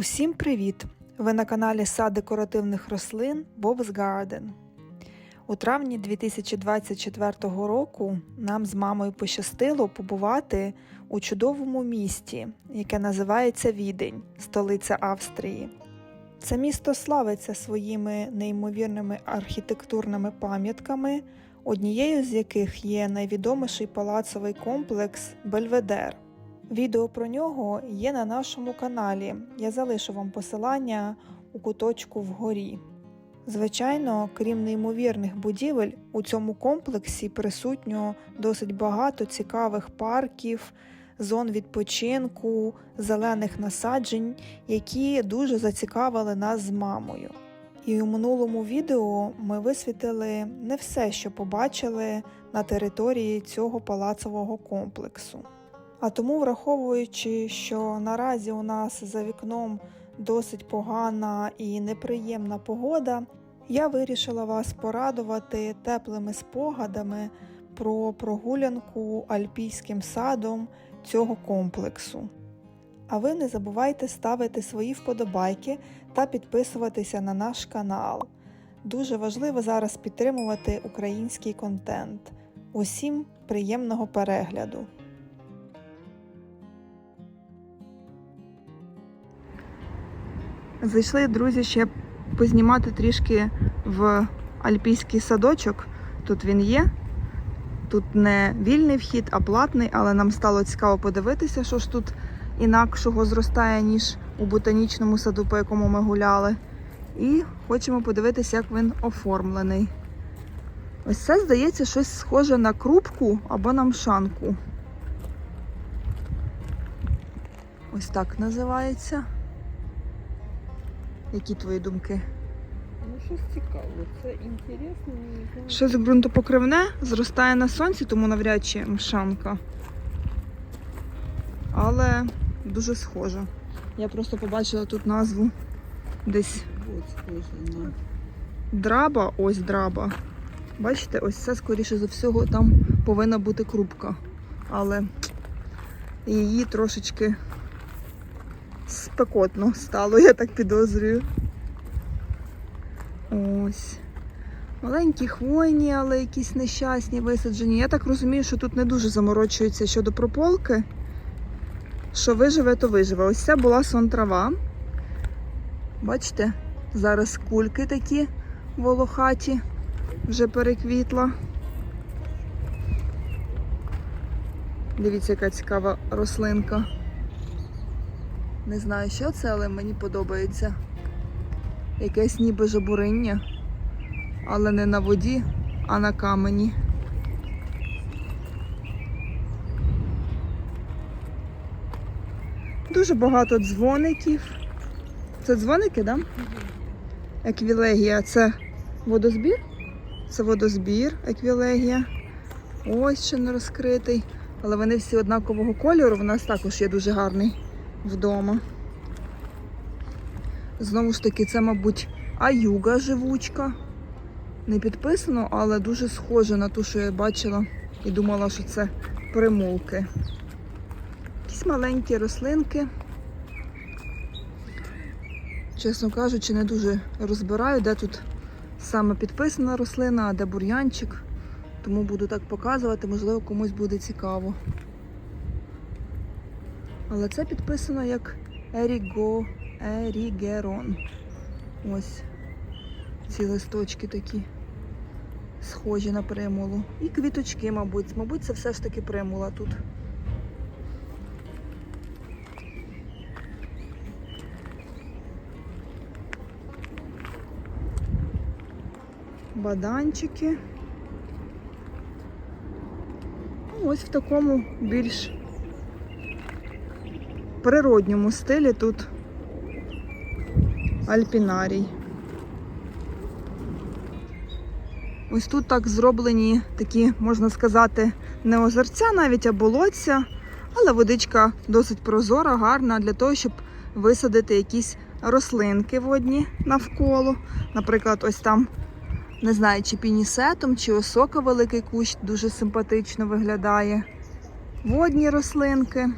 Усім привіт! Ви на каналі Сад декоративних рослин Bob's Garden. У травні 2024 року нам з мамою пощастило побувати у чудовому місті, яке називається Відень, столиця Австрії. Це місто славиться своїми неймовірними архітектурними пам'ятками, однією з яких є найвідоміший палацовий комплекс Бельведер. Відео про нього є на нашому каналі. Я залишу вам посилання у куточку вгорі. Звичайно, крім неймовірних будівель, у цьому комплексі присутньо досить багато цікавих парків, зон відпочинку, зелених насаджень, які дуже зацікавили нас з мамою. І у минулому відео ми висвітили не все, що побачили на території цього палацового комплексу. А тому, враховуючи, що наразі у нас за вікном досить погана і неприємна погода, я вирішила вас порадувати теплими спогадами про прогулянку альпійським садом цього комплексу. А ви не забувайте ставити свої вподобайки та підписуватися на наш канал. Дуже важливо зараз підтримувати український контент. Усім приємного перегляду! Зайшли, друзі, ще познімати трішки в альпійський садочок. Тут він є. Тут не вільний вхід, а платний, але нам стало цікаво подивитися, що ж тут інакшого зростає, ніж у ботанічному саду, по якому ми гуляли. І хочемо подивитися, як він оформлений. Ось це, здається, щось схоже на крупку або на мшанку. Ось так називається. Які твої думки? Ну, щось цікаве, це інтересно. Щось ґрунтопокривне зростає на сонці, тому навряд чи мшанка. Але дуже схоже. Я просто побачила тут назву десь драба, ось драба. Бачите, ось це, скоріше за всього, там повинна бути крупка. Але її трошечки спекотно стало, я так підозрюю. Ось. Маленькі хвойні, але якісь нещасні висаджені. Я так розумію, що тут не дуже заморочується щодо прополки. Що виживе, то виживе. Ось це була сон-трава. Бачите, зараз кульки такі волохаті вже переквітла. Дивіться, яка цікава рослинка. Не знаю, що це, але мені подобається. Якесь ніби жабуриння, але не на воді, а на камені. Дуже багато дзвоників. Це дзвоники? Да? Еквілегія це водозбір? Це водозбір, еквілегія. Ось ще не розкритий. Але вони всі однакового кольору. У нас також є дуже гарний вдома. Знову ж таки, це, мабуть, аюга живучка. Не підписано, але дуже схоже на ту, що я бачила і думала, що це примулки. Якісь маленькі рослинки. Чесно кажучи, не дуже розбираю, де тут саме підписана рослина, а де бур'янчик. Тому буду так показувати, можливо, комусь буде цікаво. Але це підписано як Еріго, Ерігерон. Ось ці листочки такі схожі на примулу. І квіточки, мабуть. Мабуть, це все ж таки примула тут. Баданчики. Ну, Ось в такому більш природньому стилі тут альпінарій. Ось тут так зроблені такі, можна сказати, не озерця навіть, а болотця, але водичка досить прозора, гарна для того, щоб висадити якісь рослинки водні навколо. Наприклад, ось там, не знаю, чи пінісетом, чи осока великий кущ, дуже симпатично виглядає. Водні рослинки.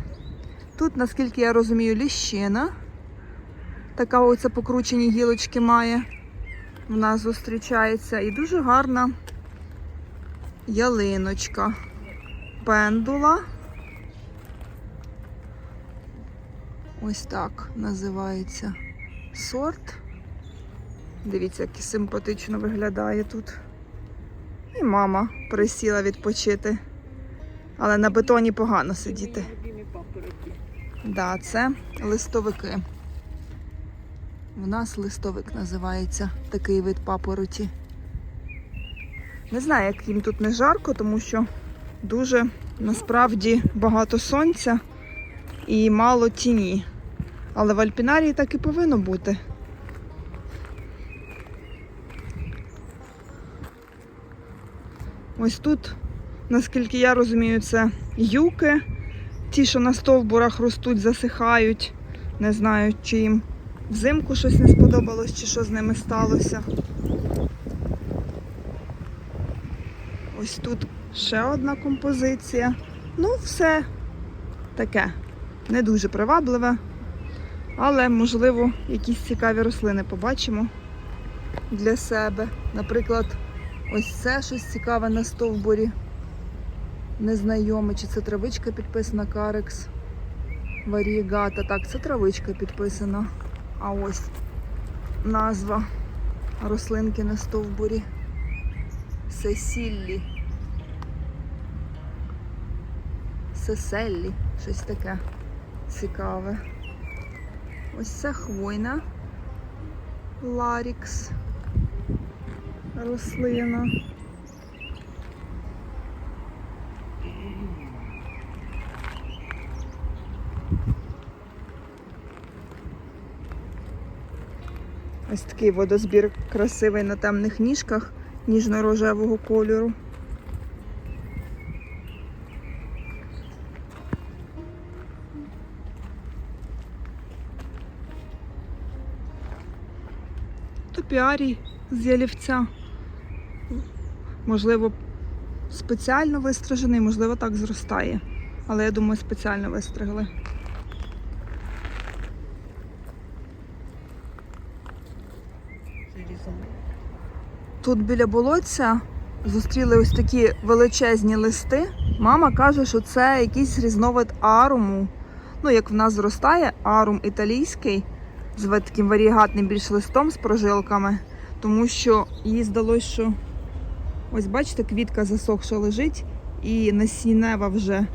Тут, наскільки я розумію, ліщина. Така оце покручені гілочки має. В нас зустрічається. І дуже гарна ялиночка. Пендула. Ось так називається сорт. Дивіться, як симпатично виглядає тут. І мама присіла відпочити. Але на бетоні погано сидіти. Да, це листовики. В нас листовик називається такий вид папороті. Не знаю, як їм тут не жарко, тому що дуже насправді багато сонця і мало тіні. Але в альпінарії так і повинно бути. Ось тут, наскільки я розумію, це юки. Ті, що на стовбурах ростуть, засихають. Не знаю, чи їм взимку щось не сподобалось, чи що з ними сталося. Ось тут ще одна композиція. Ну, все таке. Не дуже привабливе. Але, можливо, якісь цікаві рослини побачимо для себе. Наприклад, ось це щось цікаве на стовбурі незнайоме, чи це травичка підписана Карекс Варієгата. Так, це травичка підписана. А ось назва рослинки на стовбурі. Сесіллі. Сеселлі. Щось таке цікаве. Ось це хвойна. Ларікс. Рослина. Ось такий водозбір красивий на темних ніжках ніжно-рожевого кольору. Топіарій з ялівця. Можливо, спеціально вистрижений, можливо, так зростає. Але я думаю, спеціально вистригли. Тут біля болотця зустріли ось такі величезні листи. Мама каже, що це якийсь різновид аруму. Ну, як в нас зростає, арум італійський з таким варігатним більш листом з прожилками, тому що їй здалося, що ось бачите, квітка засохша лежить, і насінева вже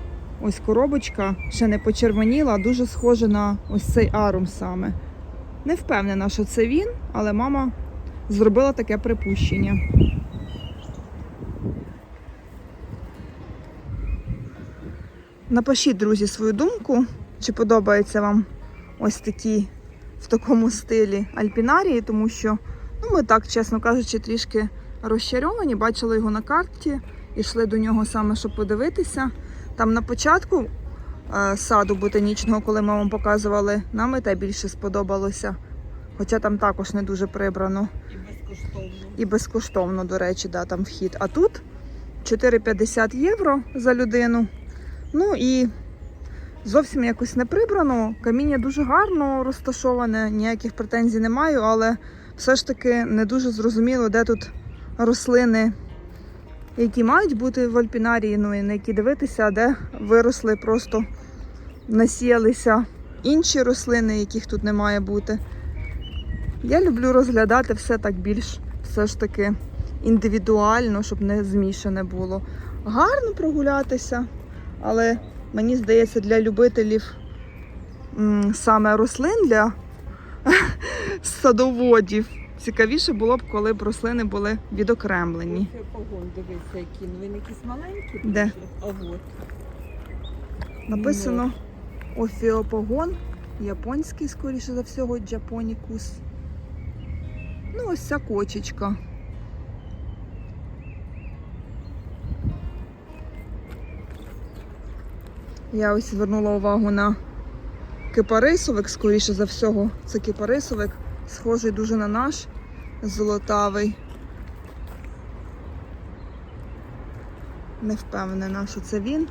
ось коробочка ще не почервоніла, а дуже схожа на ось цей арум саме. Не впевнена, що це він, але мама зробила таке припущення. Напишіть, друзі, свою думку, чи подобається вам ось такі в такому стилі альпінарії, тому що ну, ми так, чесно кажучи, трішки розчаровані, бачили його на карті, йшли до нього саме, щоб подивитися. Там на початку е, саду ботанічного, коли ми вам показували, нам і те більше сподобалося. Хоча там також не дуже прибрано. І безкоштовно. І безкоштовно, до речі, да, там вхід. А тут 4,50 євро за людину. Ну і зовсім якось не прибрано. Каміння дуже гарно розташоване, ніяких претензій не маю, але все ж таки не дуже зрозуміло, де тут рослини, які мають бути в альпінарії, ну і на які дивитися, а де виросли, просто насіялися інші рослини, яких тут не має бути. Я люблю розглядати все так більш все ж таки індивідуально, щоб не змішане було. Гарно прогулятися, але мені здається, для любителів саме рослин для садоводів цікавіше було б, коли б рослини були відокремлені. Погон, дивися, які. Ну він якийсь маленький. Де? А от. Написано Офіопогон, японський, скоріше за всього, Джапонікус. Ну, ось ця кочечка. Я ось звернула увагу на кипарисовик, скоріше за всього. Це кипарисовик, схожий дуже на наш золотавий. Не впевнена, що це він.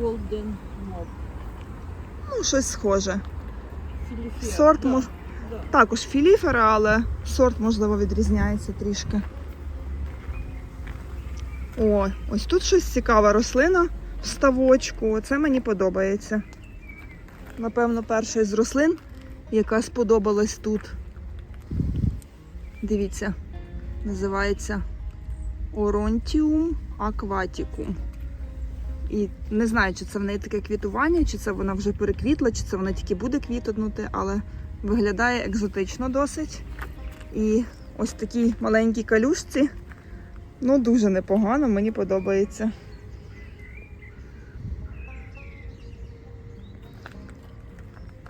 Golden Mob. Ну, щось схоже. Филифер, Сорт да, мож... да. Також філіфера, але сорт, можливо, відрізняється трішки. О, ось тут щось цікаве рослина в ставочку. Це мені подобається. Напевно, перша із рослин, яка сподобалась тут. Дивіться, називається Orontium aquaticum. І не знаю, чи це в неї таке квітування, чи це вона вже переквітла, чи це вона тільки буде квітнути, але виглядає екзотично досить. І ось такі маленькі калюшці. Ну, дуже непогано, мені подобається.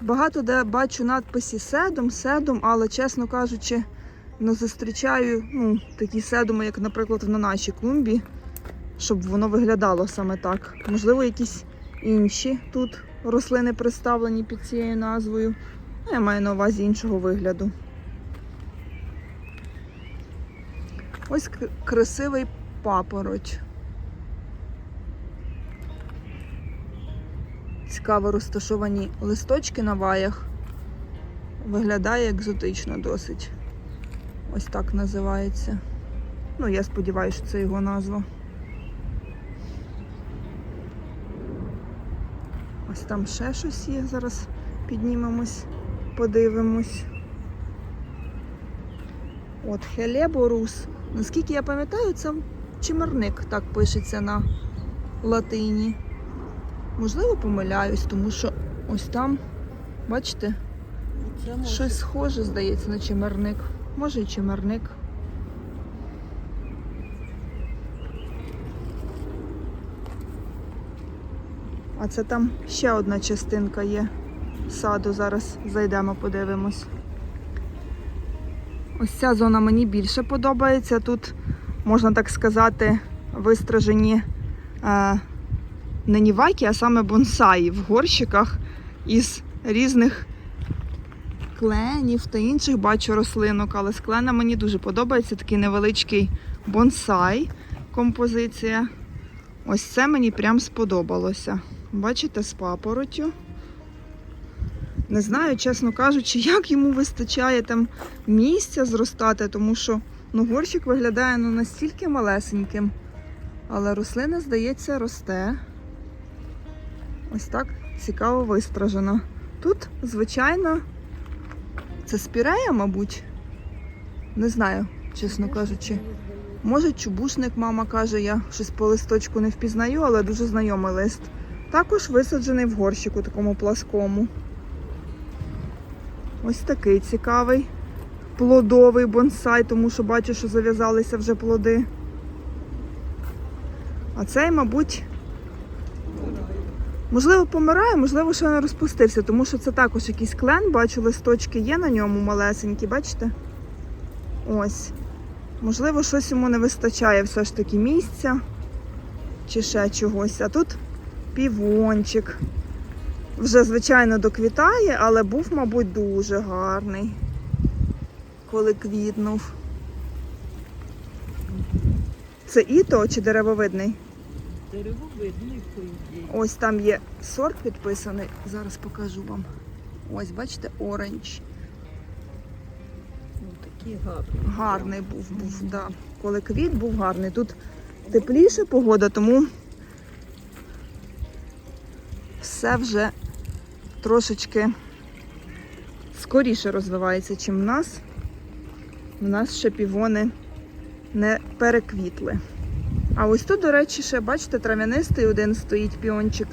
Багато де бачу надписи седум, седум, але, чесно кажучи, не зустрічаю ну, такі седуми, як, наприклад, на нашій клумбі, щоб воно виглядало саме так. Можливо, якісь інші тут рослини представлені під цією назвою. Ну, я маю на увазі іншого вигляду. Ось красивий папороть. Цікаво розташовані листочки на ваях. Виглядає екзотично досить. Ось так називається. Ну, я сподіваюся, що це його назва. Ось там ще щось є. Зараз піднімемось, подивимось. От Хелеборус. Наскільки я пам'ятаю, це чимерник так пишеться на латині. Можливо, помиляюсь, тому що ось там, бачите, Це щось схоже, здається, на чимерник. Може і чимерник. А це там ще одна частинка є саду. Зараз зайдемо, подивимось. Ось ця зона мені більше подобається. Тут, можна так сказати, вистражені е, не ніваки, а саме бонсаї в горщиках із різних кленів та інших бачу рослинок. Але з клена мені дуже подобається такий невеличкий бонсай композиція. Ось це мені прям сподобалося. Бачите, з папоротю. Не знаю, чесно кажучи, як йому вистачає там місця зростати, тому що ну, горщик виглядає ну, настільки малесеньким. Але рослина, здається, росте. Ось так цікаво вистражена. Тут, звичайно, це спірея, мабуть. Не знаю, чесно кажучи. Може, чубушник, мама каже, я щось по листочку не впізнаю, але дуже знайомий лист. Також висаджений в горщику такому пласкому. Ось такий цікавий плодовий бонсай, тому що бачу, що зав'язалися вже плоди. А цей, мабуть, можливо, помирає, можливо, ще не розпустився, тому що це також якийсь клен, бачу, листочки є на ньому малесенькі, бачите? Ось. Можливо, щось йому не вистачає все ж таки місця чи ще чогось. А тут півончик. Вже, звичайно, доквітає, але був, мабуть, дуже гарний, коли квітнув. Це іто чи деревовидний? Деревовидний, по. Ось там є сорт підписаний. Зараз покажу вам. Ось, бачите, оранж. Ну, такий гарний. Гарний був, був, да. Коли квіт був гарний. Тут тепліша погода, тому все вже трошечки скоріше розвивається, чим в нас. У нас ще півони не переквітли. А ось тут, до речі, ще, бачите, трав'янистий один стоїть піончик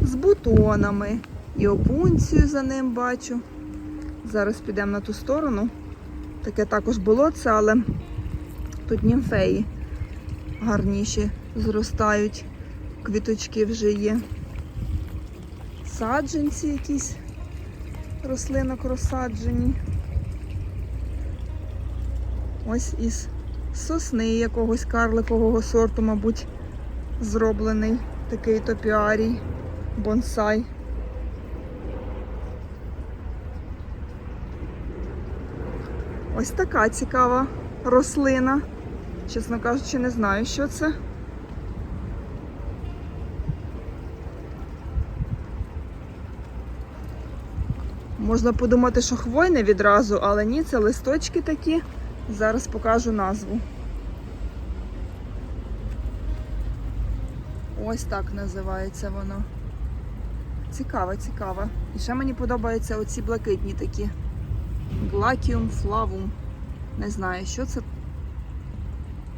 з бутонами. І опунцію за ним бачу. Зараз підемо на ту сторону. Таке також болотце, але тут німфеї гарніші зростають. Квіточки вже є. Саджанці якісь рослинок розсаджені. Ось із сосни якогось карликового сорту, мабуть, зроблений такий топіарій, бонсай. Ось така цікава рослина. Чесно кажучи, не знаю, що це. Можна подумати, що хвойне відразу, але ні, це листочки такі. Зараз покажу назву. Ось так називається воно. Цікаво, цікаво. І ще мені подобаються оці блакитні такі. Глакіум флавум. Не знаю, що це.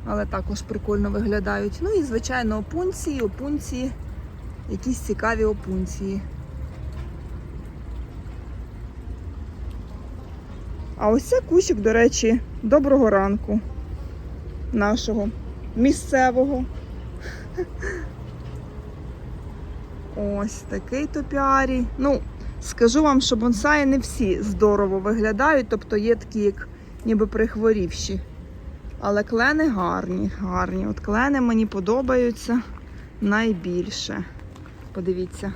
Але також прикольно виглядають. Ну і, звичайно, опунції, опунції. Якісь цікаві опунції. А ось це кущик, до речі, доброго ранку нашого місцевого. Ось такий топіарій. Ну, скажу вам, що бонсаї не всі здорово виглядають, тобто є такі, як ніби прихворівші. Але клени гарні, гарні. От клени мені подобаються найбільше. Подивіться.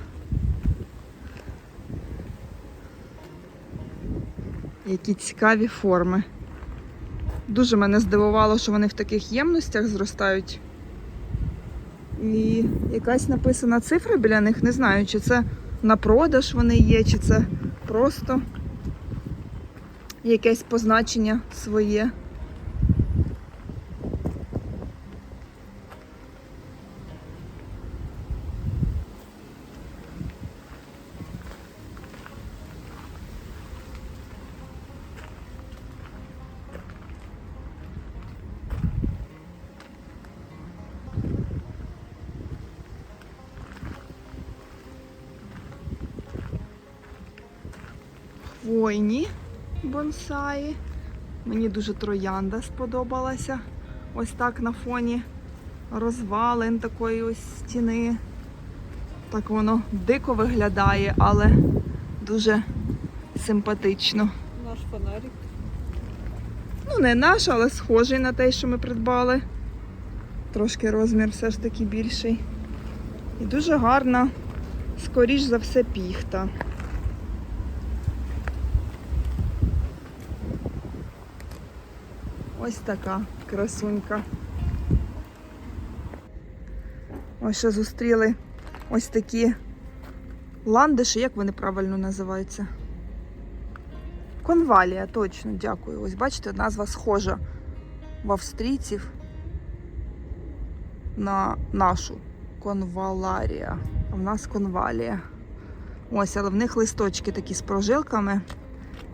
Які цікаві форми. Дуже мене здивувало, що вони в таких ємностях зростають. І якась написана цифра біля них, не знаю, чи це на продаж вони є, чи це просто якесь позначення своє. Бонсаї. Мені дуже троянда сподобалася. Ось так на фоні розвалин такої ось стіни. Так воно дико виглядає, але дуже симпатично. Наш фонарик. Ну, не наш, але схожий на той, що ми придбали. Трошки розмір все ж таки більший. І дуже гарна, скоріш за все, піхта. Ось така красунька. Ось ще зустріли ось такі ландиші, як вони правильно називаються? Конвалія, точно, дякую. Ось бачите, назва схожа в австрійців на нашу конваларія. А в нас конвалія. Ось, але в них листочки такі з прожилками.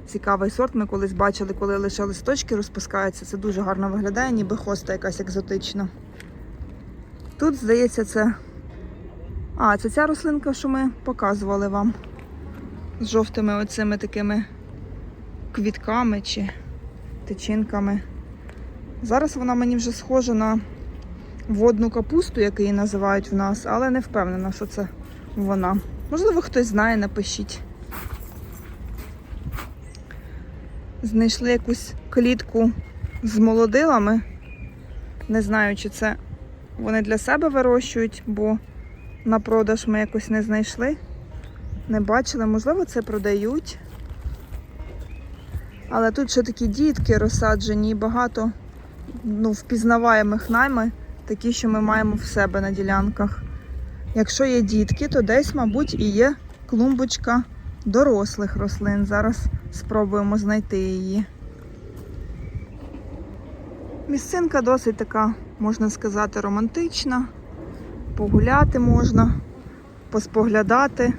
Цікавий сорт. Ми колись бачили, коли лише листочки розпускаються. Це дуже гарно виглядає, ніби хоста якась екзотична. Тут, здається, це. А, це ця рослинка, що ми показували вам. З жовтими оцими такими квітками чи тичинками. Зараз вона мені вже схожа на водну капусту, яку її називають в нас, але не впевнена, що це вона. Можливо, хтось знає, напишіть. Знайшли якусь клітку з молодилами. Не знаю, чи це вони для себе вирощують, бо на продаж ми якось не знайшли. Не бачили, можливо, це продають. Але тут ще такі дітки розсаджені і багато ну, впізнаваємих нами, такі, що ми маємо в себе на ділянках. Якщо є дітки, то десь, мабуть, і є клумбочка дорослих рослин. Зараз спробуємо знайти її. Місцинка досить така, можна сказати, романтична. Погуляти можна, поспоглядати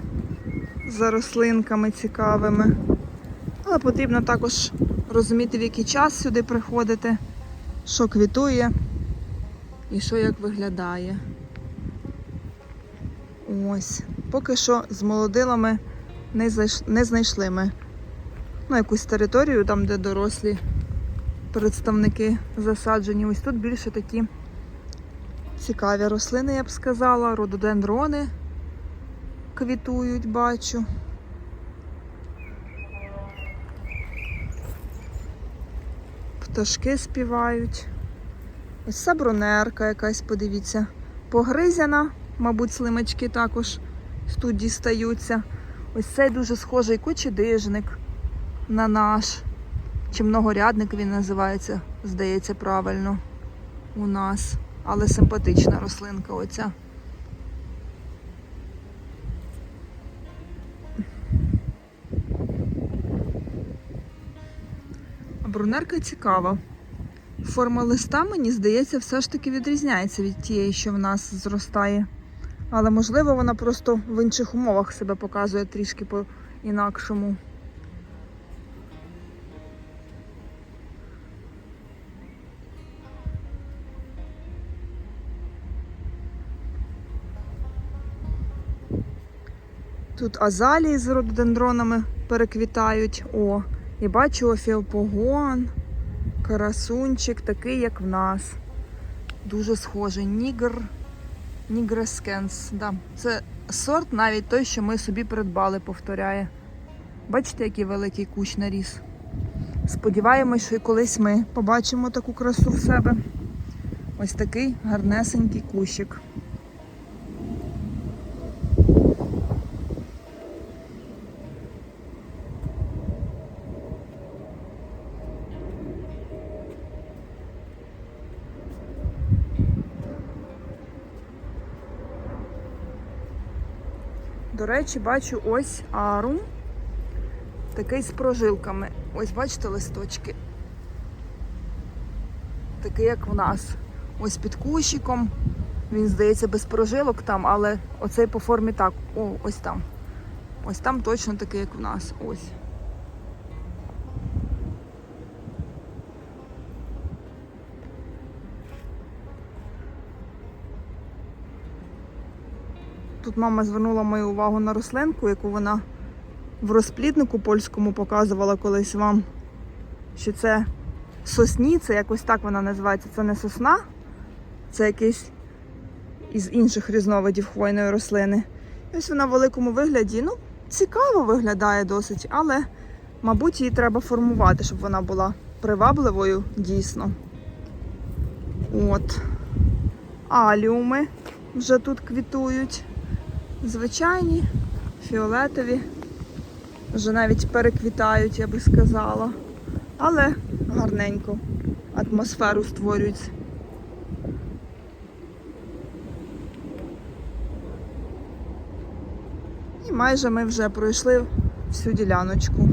за рослинками цікавими. Але потрібно також розуміти, в який час сюди приходити, що квітує і що як виглядає. Ось. Поки що з молодилами не, зайш... не знайшли ми. Ну, якусь територію, там, де дорослі представники засаджені. Ось тут більше такі цікаві рослини, я б сказала. Рододендрони квітують, бачу. Пташки співають. Ось сабронерка якась, подивіться. Погризяна, мабуть, слимачки також тут дістаються. Ось цей дуже схожий кучедижник на наш. Чи многорядник він називається, здається, правильно у нас. Але симпатична рослинка оця. брунерка цікава. Форма листа, мені здається, все ж таки відрізняється від тієї, що в нас зростає. Але можливо вона просто в інших умовах себе показує трішки по-інакшому. Тут азалії з рододендронами переквітають. О, і бачу офіопогон, карасунчик, такий, як в нас. Дуже схожий. Нігр. Нігрескенс. Да. Це сорт навіть той, що ми собі придбали, повторяє. Бачите, який великий кущ наріс. Сподіваємось, що і колись ми побачимо таку красу в себе. Ось такий гарнесенький кущик. До речі, бачу ось арум. Такий з прожилками. Ось бачите листочки. Такий, як в нас. Ось під кущиком. Він, здається, без прожилок там, але оцей по формі так. О, ось там. Ось там точно такий, як в нас. Ось. Тут мама звернула мою увагу на рослинку, яку вона в розпліднику польському показувала колись вам, що це сосні, це якось так вона називається. Це не сосна, це якийсь із інших різновидів хвойної рослини. І ось вона в великому вигляді, ну, цікаво виглядає досить, але, мабуть, її треба формувати, щоб вона була привабливою дійсно. От. Аліуми вже тут квітують. Звичайні, фіолетові, вже навіть переквітають, я би сказала. Але гарненько атмосферу створюють. І майже ми вже пройшли всю діляночку.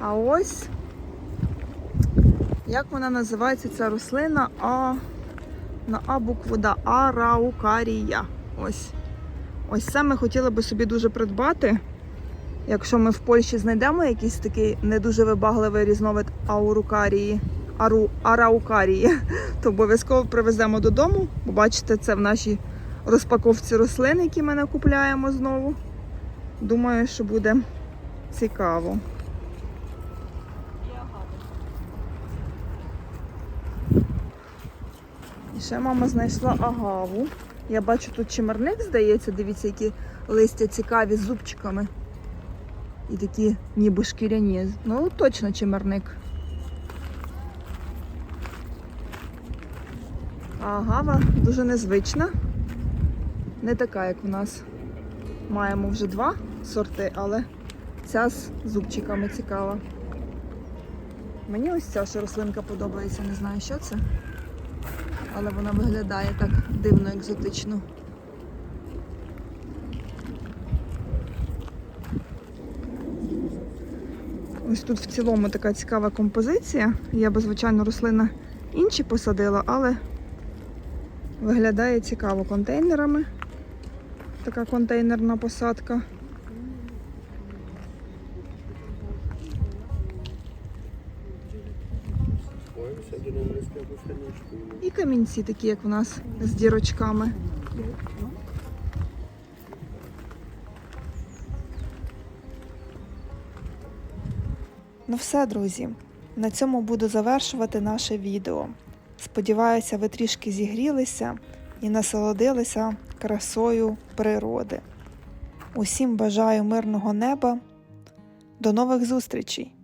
А ось як вона називається ця рослина? А на А букву да, араукарія. Ось. Ось це ми хотіли би собі дуже придбати. Якщо ми в Польщі знайдемо якийсь такий не дуже вибагливий різновид аурукарії, ару, араукарії, то обов'язково привеземо додому. Бо бачите, це в нашій розпаковці рослин, які ми накупляємо знову. Думаю, що буде цікаво. Ще мама знайшла агаву. Я бачу тут чимерник, здається, дивіться, які листя цікаві з зубчиками. І такі ніби шкіряні. Ну, точно чимерник. Агава дуже незвична. Не така, як у нас. Маємо вже два сорти, але ця з зубчиками цікава. Мені ось ця ще рослинка подобається, не знаю, що це але вона виглядає так дивно, екзотично. Ось тут в цілому така цікава композиція. Я би, звичайно, рослина інші посадила, але виглядає цікаво контейнерами. Така контейнерна посадка. І камінці такі, як у нас з дірочками. Ну все, друзі. На цьому буду завершувати наше відео. Сподіваюся, ви трішки зігрілися і насолодилися красою природи. Усім бажаю мирного неба. До нових зустрічей!